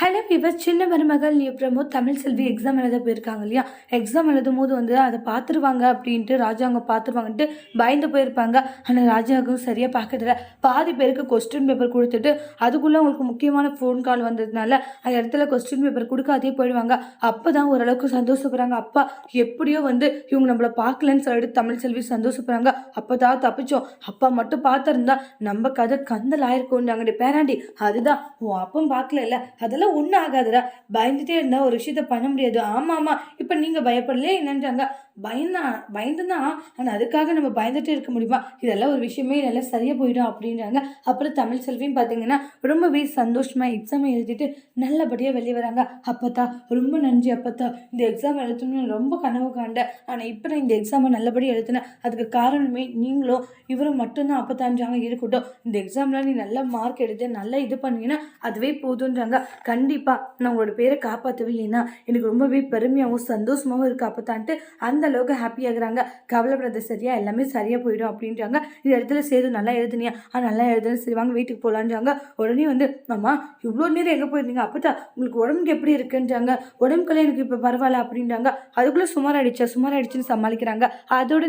Hello இவர் சின்ன மருமகள் பிரமோத் தமிழ் செல்வி எக்ஸாம் எழுத போயிருக்காங்க இல்லையா? எக்ஸாம் எழுதும் போது வந்து அதை பார்த்துருவாங்க அப்படின்ட்டு ராஜாங்க பார்த்துருவாங்கன்ட்டு பயந்து போயிருப்பாங்க. ஆனால் ராஜாவும் சரியாக பார்க்கறதில்ல. பாதி பேருக்கு கொஸ்டின் பேப்பர் கொடுத்துட்டு அதுக்குள்ளே உங்களுக்கு முக்கியமான ஃபோன் கால் வந்ததுனால அந்த இடத்துல கொஸ்டின் பேப்பர் கொடுக்காதே போயிடுவாங்க. அப்போ தான் ஓரளவுக்கு சந்தோஷப்படுறாங்க. அப்பா எப்படியோ வந்து இவங்க நம்மளை பார்க்கலன்னு சொல்லிட்டு தமிழ் செல்வி சந்தோஷப்படுறாங்க. அப்போ தான் தப்பிச்சோம். அப்பா மட்டும் பார்த்துருந்தா நம்ம கதை கந்தல் ஆயிருக்கோண்டாங்கடி பேராண்டி அதுதான். உன் அப்பம் பார்க்கல இல்லை? அதெல்லாம் ஒன்றும் ஆகாதுடா. பயந்துட்டே இருந்தால் ஒரு விஷயத்த பண்ண முடியாது. ஆமாம் ஆமாம் இப்போ நீங்கள் பயப்படலையே என்னன்றாங்க? பயந்தான் பயந்துதான் ஆனால் அதுக்காக நம்ம பயந்துட்டே இருக்க முடியுமா? இதெல்லாம் ஒரு விஷயமே இல்லை சரியாக போயிடும் அப்படின்றாங்க. அப்புறம் தமிழ் செல்வியும் பார்த்தீங்கன்னா ரொம்பவே சந்தோஷமாக எக்ஸாம் எழுதிட்டு நல்லபடியாக வெளியே வராங்க. அப்பத்தா ரொம்ப நன்றி அப்பத்தா. இந்த எக்ஸாம் எழுத்தணும்னு ரொம்ப கனவு காண்டேன் ஆனால் இப்போ நான் இந்த எக்ஸாமை நல்லபடியாக எழுத்தினேன் அதுக்கு காரணமே நீங்களும் இவரும் மட்டும்தான் அப்பத்தான்றாங்க. இருக்கட்டும். இந்த எக்ஸாமில் நீ நல்ல மார்க் எடுத்து நல்லா இது பண்ணீங்கன்னா அதுவே போதுன்றாங்க. கண்டிப்பாக நான் உங்களோட பேரை காப்பாற்றவே ஏன்னா எனக்கு ரொம்பவே பெருமையாகவும் சந்தோஷமாகவும் இருக்குது அப்பத்தான்ட்டு அந்த அளவுக்கு ஹாப்பியாகிறாங்க கவலைப்படுறது சரியா? எல்லாமே சரியாக போயிடும் அப்படின்றாங்க. இந்த இடத்துல சேது நல்லா எழுதுனியா? ஆ நல்லா எழுதுன்னு சரி வாங்க வீட்டுக்கு போகலான்றாங்க உடனே வந்து அம்மா இவ்வளோ நேரம் எங்கே போயிருந்தீங்க? அப்பத்தா உங்களுக்கு உடம்புக்கு எப்படி இருக்குன்றாங்க? உடம்புக்கெல்லாம் எனக்கு இப்போ பரவாயில்ல அப்படின்றாங்க. அதுக்குள்ளே சுமார் ஆயிடுச்சா? சுமார் ஆயிடுச்சுன்னு சமாளிக்கிறாங்க. அதோட